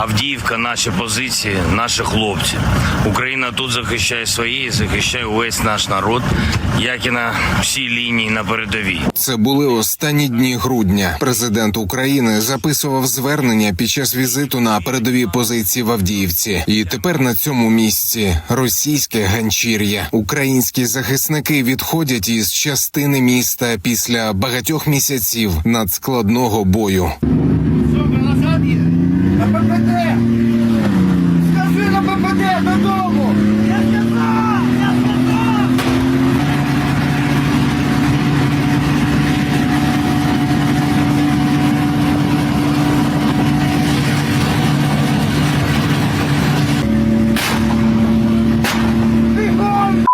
Авдіївка, наші позиції, наші хлопці. Україна тут захищає свої, захищає увесь наш народ, як і на всій лінії на передовій. Це були останні дні грудня. Президент України записував звернення під час візиту на передові позиції в Авдіївці. І тепер на цьому місці російське ганчір'я. Українські захисники відходять із частини міста після багатьох місяців надскладного бою. Сука, назад їде. На ППД. Скажи на ППД додому. Я сказав, я сказав. Бігом!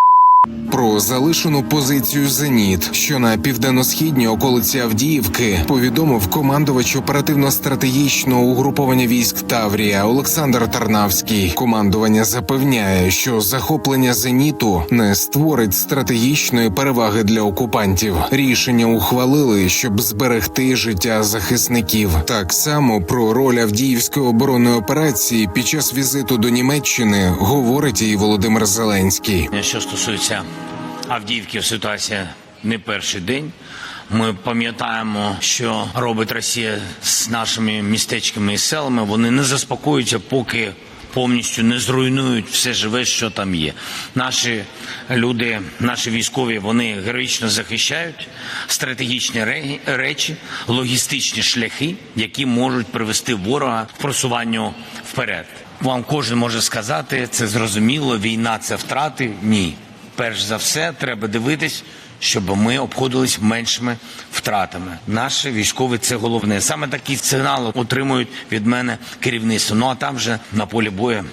Про залишену позицію Зеніт, що на південно-східній околиці Авдіївки, повідомив командувач оперативно-стратегічного угруповання військ Таврія Олександр Тарнавський. Командування запевняє, що захоплення зеніту не створить стратегічної переваги для окупантів. Рішення ухвалили, щоб зберегти життя захисників. Так само про роль Авдіївської оборонної операції під час візиту до Німеччини говорить і Володимир Зеленський. Що стосується Авдіївки, ситуація не перший день. Ми пам'ятаємо, що робить Росія з нашими містечками і селами. Вони не заспокоюються, поки повністю не зруйнують все живе, що там є. Наші люди, наші військові, вони героїчно захищають стратегічні речі, логістичні шляхи, які можуть привести ворога в просуванню вперед. Вам кожен може сказати, це зрозуміло. Війна це втрати. Ні. Перш за все, треба дивитись, щоб ми обходились меншими втратами. Наші військові це головне. Саме такі сигнали отримують від мене керівництво. Ну а там вже на полі бою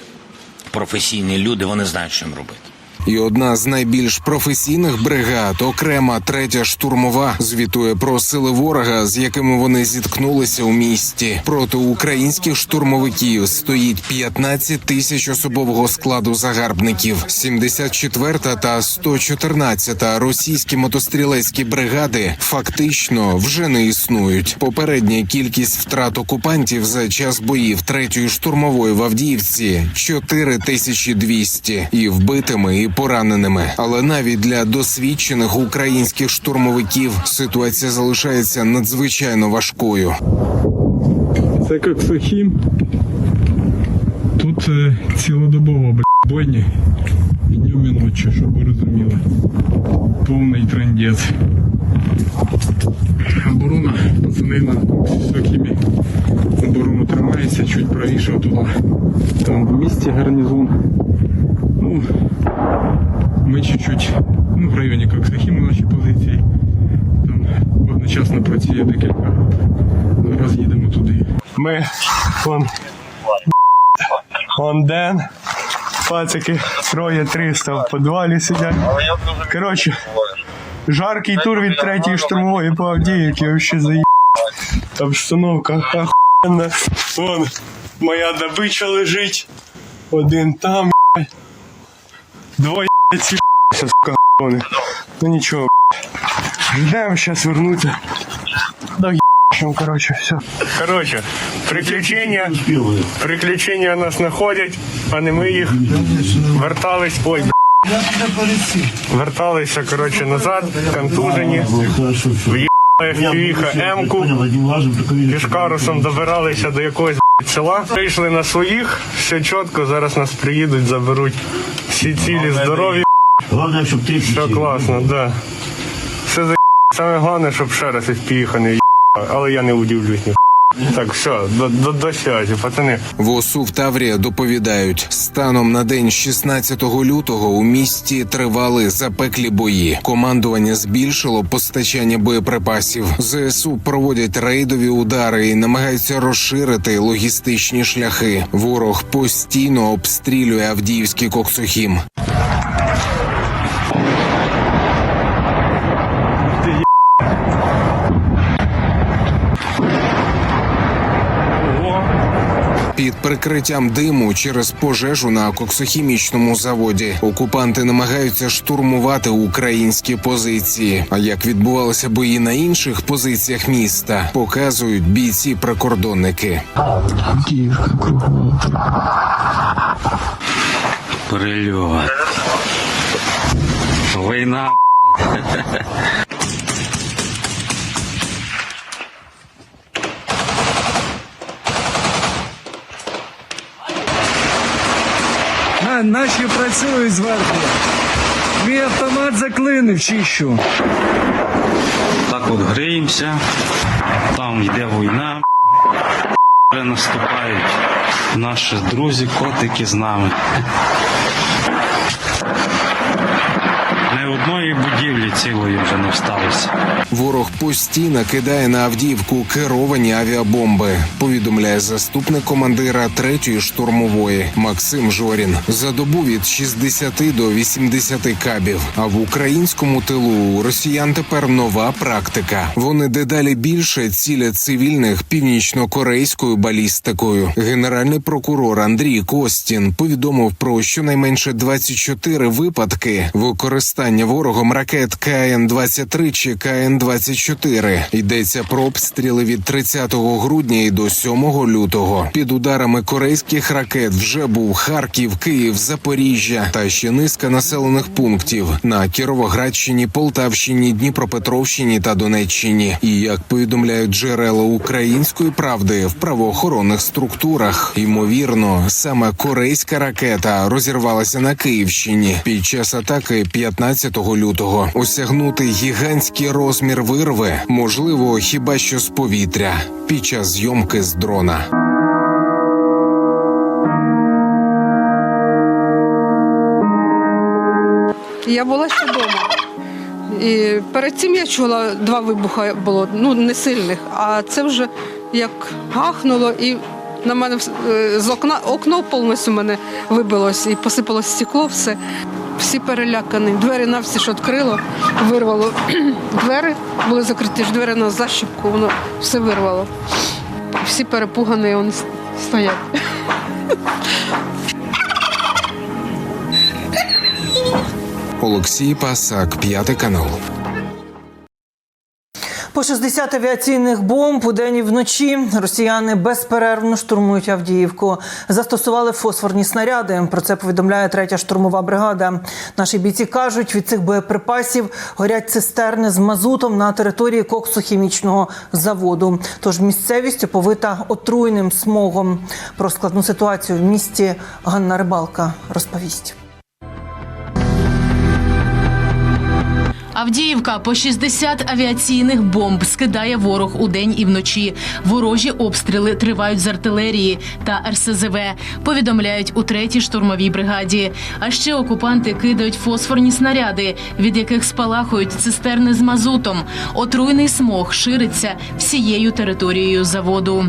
професійні люди, вони знають, що їм робити. І одна з найбільш професійних бригад, окрема третя штурмова, звітує про сили ворога, з якими вони зіткнулися у місті. Проти українських штурмовиків стоїть 15 тисяч особового складу загарбників. 74-та та 114-та російські мотострілецькі бригади фактично вже не існують. Попередня кількість втрат окупантів за час боїв третьої штурмової в Авдіївці 4200 і вбитими і пораненими. Але навіть для досвідчених українських штурмовиків ситуація залишається надзвичайно важкою. Це як Сухім. Тут е, цілодобово бля, бойні. І днем і ночі, щоб ви розуміли. Повний трендець. Оборона, пацани на Сухімі. Оборона тримається, чуть правіше туди. Там в місті гарнізон. Ну, ми чуть-чуть, ну, в районі як Сухіму наші позиції. Там одночасно працює декілька. Зараз їдемо туди. Ми вон, вон Ден, пацики, троє 300 в підвалі сидять. Коротше, жаркий тур від третьої штурмової по Авдіївці, вообще заїб. Обстановка охуєнна. Вон, моя добича лежить. Один там, Двоє ці сука. Ну нічого. Ждемо, зараз вернуться. Да ебашим, короче, все. Короче, приключения, приключения нас знаходять, а не ми їх. Вертались, ой. Верталися, короче, назад, контужені. В'їхала М-ку. Пішкарусом добиралися до якогось села. Прийшли на своїх, все чітко, зараз нас приїдуть, заберуть. Всі цілі, здорові, Головне, щоб три все класно, да. Все за Саме головне, щоб ще раз FPV не але я не удивлюсь ні. Так, все, до, до, до связі, пацани. В ОСУ в Таврія доповідають, станом на день 16 лютого у місті тривали запеклі бої. Командування збільшило постачання боєприпасів. ЗСУ проводять рейдові удари і намагаються розширити логістичні шляхи. Ворог постійно обстрілює Авдіївський Коксухім. Під прикриттям диму через пожежу на коксохімічному заводі. Окупанти намагаються штурмувати українські позиції. А як відбувалися бої на інших позиціях міста, показують бійці-прикордонники. Прильот. Війна. А, наші працюють зверху. Мій автомат заклинив, чищу. Так от гриємося, Там йде війна. Наступають наші друзі, котики з нами. Не одної цілої вже не всталося. Ворог постійно кидає на Авдіївку керовані авіабомби. Повідомляє заступник командира третьої штурмової Максим Жорін. За добу від 60 до 80 кабів. А в українському тилу у росіян тепер нова практика. Вони дедалі більше цілять цивільних північно-корейською балістикою. Генеральний прокурор Андрій Костін повідомив про щонайменше 24 випадки використання ворогом ракет КН-23 чи КН-24. Йдеться про обстріли від 30 грудня і до 7 лютого. Під ударами корейських ракет вже був Харків, Київ, Запоріжжя та ще низка населених пунктів на Кіровоградщині, Полтавщині, Дніпропетровщині та Донеччині. І як повідомляють джерела української правди в правоохоронних структурах, ймовірно, саме корейська ракета розірвалася на Київщині під час атаки 15 лютого. Осягнути гігантський розмір вирви можливо хіба що з повітря під час зйомки з дрона. Я була ще вдома. І перед цим я чула два вибухи було, ну не сильних, а це вже як гахнуло, і на мене е, з окна окно повністю мене вибилось і посипалось стекло, все. Всі перелякані. Двері на всі ж відкрило, вирвало. Двері були закриті, ж двері на защіпку, воно все вирвало. Всі перепугані, вони стоять. Олексій Пасак, п'ятий канал. По 60 авіаційних бомб у день і вночі росіяни безперервно штурмують Авдіївку. Застосували фосфорні снаряди. Про це повідомляє третя штурмова бригада. Наші бійці кажуть, від цих боєприпасів горять цистерни з мазутом на території коксохімічного заводу. Тож місцевість оповита отруйним смогом. Про складну ситуацію в місті Ганна Рибалка розповість. Авдіївка по 60 авіаційних бомб скидає ворог у день і вночі. Ворожі обстріли тривають з артилерії та РСЗВ. Повідомляють у третій штурмовій бригаді. А ще окупанти кидають фосфорні снаряди, від яких спалахують цистерни з мазутом. Отруйний смог шириться всією територією заводу.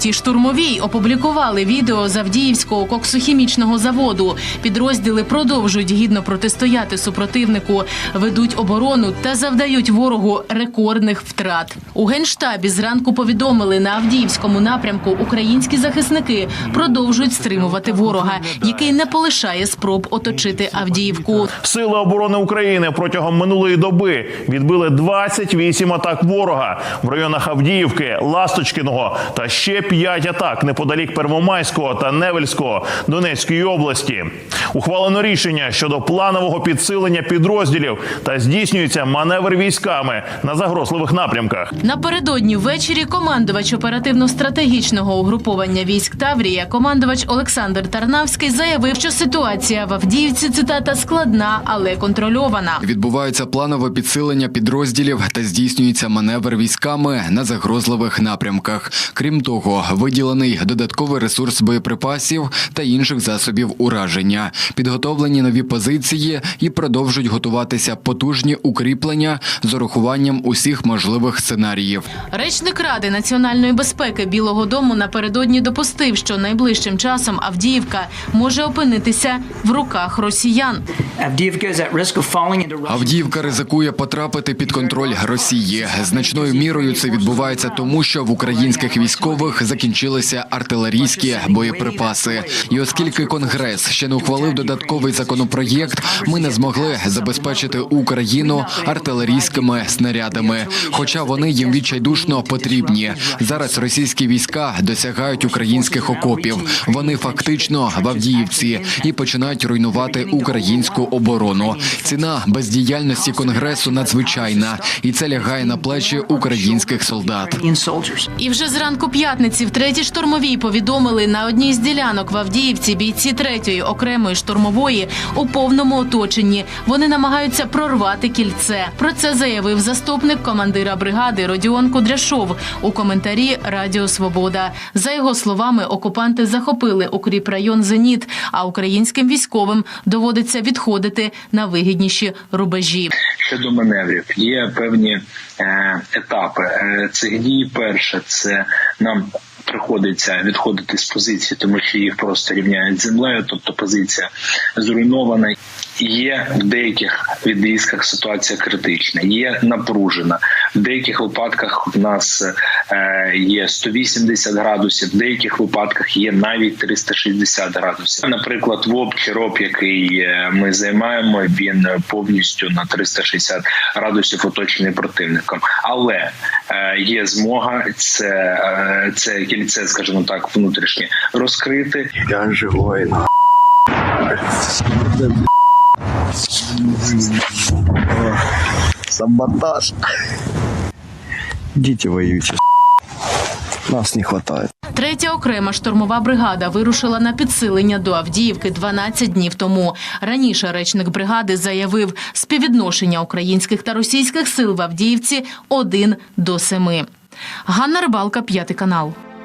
Третій штурмовій опублікували відео з Авдіївського коксохімічного заводу. Підрозділи продовжують гідно протистояти супротивнику, ведуть оборону та завдають ворогу рекордних втрат. У генштабі зранку повідомили на Авдіївському напрямку українські захисники продовжують стримувати ворога, який не полишає спроб оточити Авдіївку. Сили оборони України протягом минулої доби відбили 28 атак ворога в районах Авдіївки, Ласточкиного та ще 5 атак неподалік Первомайського та Невельського Донецької області. Ухвалено рішення щодо планового підсилення підрозділів та здійснюється маневр військами на загрозливих напрямках. Напередодні ввечері командувач оперативно-стратегічного угруповання військ Таврія, командувач Олександр Тарнавський, заявив, що ситуація в Авдіївці цитата складна, але контрольована. Відбувається планове підсилення підрозділів та здійснюється маневр військами на загрозливих напрямках. Крім того, виділений додатковий ресурс боєприпасів та інших засобів ураження, підготовлені нові позиції і продовжують готуватися потужні укріплення з урахуванням усіх можливих сценаріїв. Речник Ради національної безпеки Білого Дому напередодні допустив, що найближчим часом Авдіївка може опинитися в руках росіян. Авдіївка ризикує потрапити під контроль Росії. Значною мірою це відбувається тому, що в українських військових закінчилися артилерійські боєприпаси. І оскільки Конгрес ще не ухвалив додатковий законопроєкт, ми не змогли забезпечити Україну артилерійськими снарядами. Хоча вони їм відчайдушно потрібні. Зараз російські війська досягають українських окопів. Вони фактично в Авдіївці і починають руйнувати українську оборону. Ціна бездіяльності конгресу надзвичайна, і це лягає на плечі українських солдат. І вже зранку п'ятниці в третій штурмовій повідомили на одній з ділянок в Авдіївці бійці третьої окремої штурмової у повному оточенні. Вони намагаються прорвати кільце. Про це заявив заступник командира бригади Родіон Кудряшов у коментарі Радіо Свобода. За його словами, окупанти захопили укріпрайон Зеніт, а українським військовим доводиться відходити на вигідніші рубежі. щодо маневрів є певні е, етапи. Е, цих дій перше це нам. Приходиться відходити з позиції, тому що їх просто рівняють землею, тобто позиція зруйнована. Є в деяких відрізках ситуація критична, є напружена. В деяких випадках в нас е, є 180 градусів, в деяких випадках є навіть 360 градусів. Наприклад, ВОП РОП, який е, ми займаємо, він повністю на 360 градусів оточений противником. Але є змога це, е, це кільце, скажімо так, внутрішнє розкрити. Я живой. Саботаж. Діти воюйте. Нас не хватает. Третя окрема штурмова бригада вирушила на підсилення до Авдіївки 12 днів тому. Раніше речник бригади заявив, співвідношення українських та російських сил в Авдіївці 1 до 7. Ганна Рибалка, п'ятий канал.